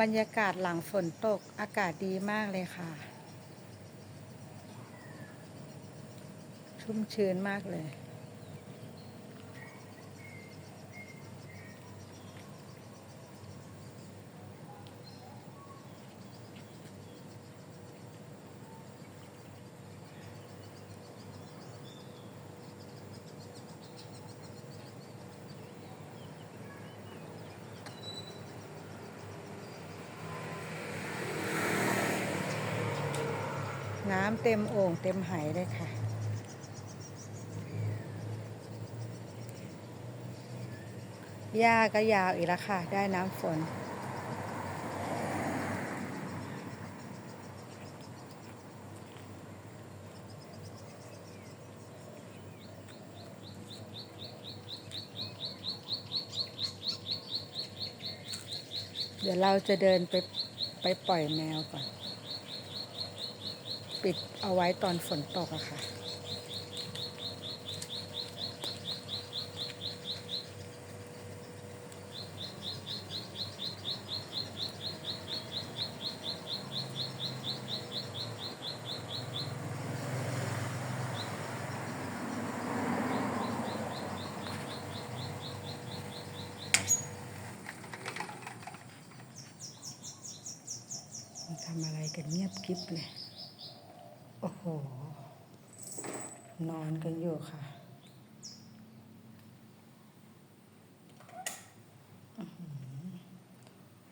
บรรยากาศหลังฝนตกอากาศดีมากเลยค่ะ ชุ่มชื้นมากเลย น้ำเต็มโอ่งเต็มไหเลยค่ะ หญ้าก็ยาวอีกแล้วค่ะ ได้น้ำฝน เดี๋ยวเราจะเดินไปไปปล่อยแมวก่อน ปิดเอาไว้ตอนฝนตกอะค่ะทำอะไรกันเงียบกริบเลย โอ้โห นอนกันอยู่ค่ะ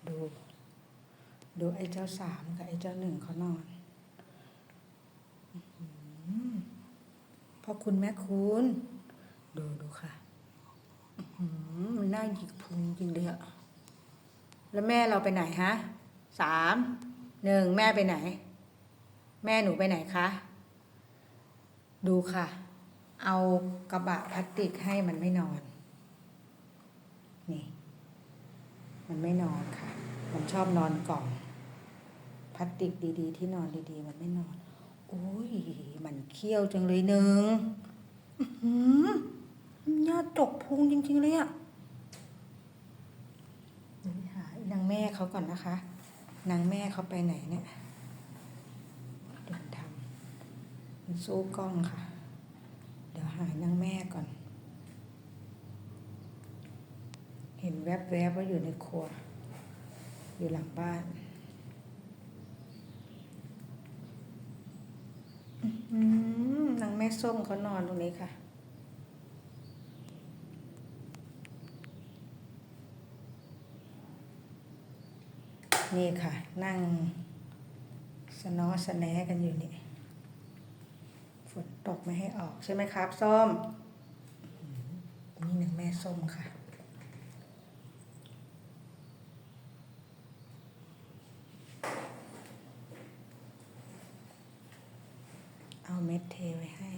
ดู ดูไอ้เจ้าสามกับไอ้เจ้าหนึ่งเขานอนอพ่อคุณแม่คุณ ดูดูค่ะหือมันน่าหยิกพุงจริงเลยอะแล้วแม่เราไปไหนฮะ สาม หนึ่งแม่ไปไหน แม่หนูไปไหนคะ ดูค่ะ เอากระบะพลาสติกให้มันไม่นอน นี่ มันไม่นอนค่ะ มันชอบนอนกล่อง พลาสติกดีๆ ที่นอนดีๆ มันไม่นอน โอ้ย มันเคี้ยวจังเลยหนึ่งหือยอดตกพุงจริง ๆ เลยอะไปหา นางแม่เขาก่อนนะคะ นางแม่เขาไปไหนเนี่ยเดินทำมัน สู้กล้องค่ะ เดี๋ยวหานางแม่ก่อน เห็นแวบๆว่าอยู่ในครัว อยู่หลังบ้านหนางแม่ส้มเขานอนตรงนี้ค่ะนี่ค่ะ นั่งสนอสแนกันอยู่นี่ นตกไม่ให้ออกใช่ไหมครับ ส้ม นี่หนึ่งแม่ส้มค่ะ เอาเม็ดเทไว้ให้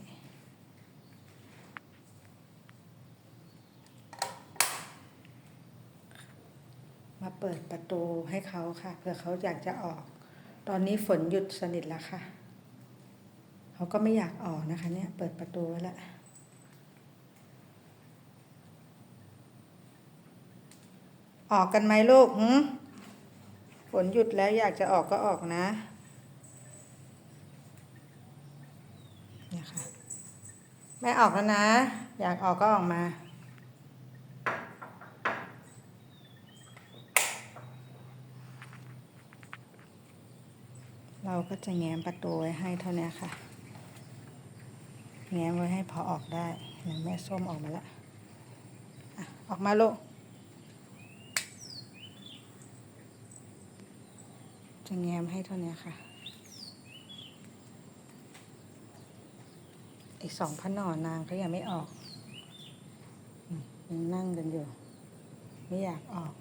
มาเปิดประตูให้เขาค่ะเผื่อเขาอยากจะออก ตอนนี้ฝนหยุดสนิทแล้วค่ะ เขาก็ไม่อยากออกนะคะเนี่ยเปิดประตูไว้แล้วออกกันไหมลูกหืฝนหยุดแล้วอยากจะออกก็ออกนะเนี่ยค่ะแม่ออกแล้วนะ อยากออกก็ออกมา เราก็จะแง้มประตูไว้ให้เท่านี้ค่ะ แง้มไว้ให้พอออกได้แม่ส้มออกมาแล้วออกมาลูกจะแง้มให้เท่านี้ค่ะ อีกสองพระนอนนางเขายังไม่ออกยังนั่งกันอยู่ ไม่อยากออก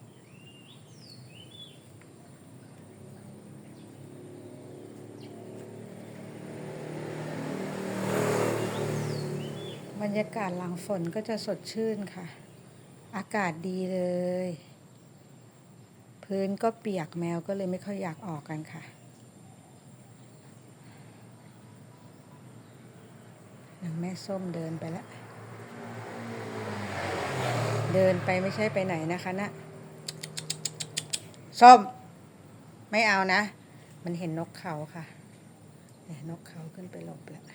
บ รรยากาศหลังฝนก็จะสดชื่นค่ะ อากาศดีเลย พื้นก็เปียกแมวก็เลยไม่ค่อยอยากออกกันค่ะนางแม่ส้มเดินไปแล้ว เดินไปไม่ใช่ไปไหนนะคะนะส้ม ไม่เอานะ มันเห็นนกเขาค่ะนกเขาขึ้นไปหลบแล้ว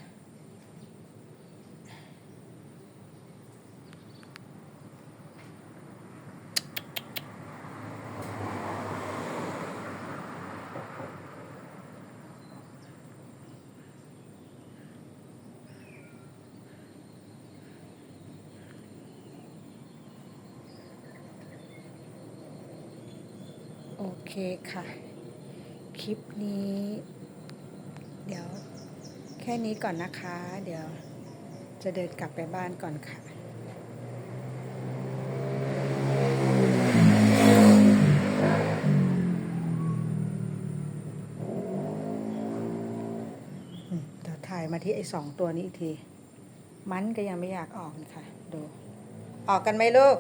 โอ เคค่ะ คลิปนี้ เดี๋ยว แค่นี้ก่อนนะคะ เดี๋ยวจะเดินกลับไปบ้านก่อนค่ะเดี๋ยวถ่ายมาที่ไอ้สองตัวนี้อีกที มันก็ยังไม่อยากออกนะคะ ดู ออกกันไหมลูก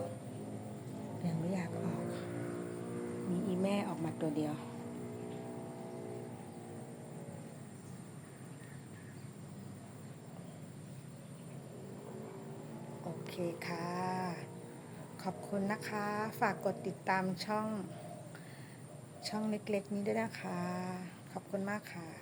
เดียว โอเคค่ะ ขอบคุณนะคะ ฝากกดติดตามช่อง ช่องเล็กๆนี้ด้วยนะคะ ขอบคุณมากค่ะ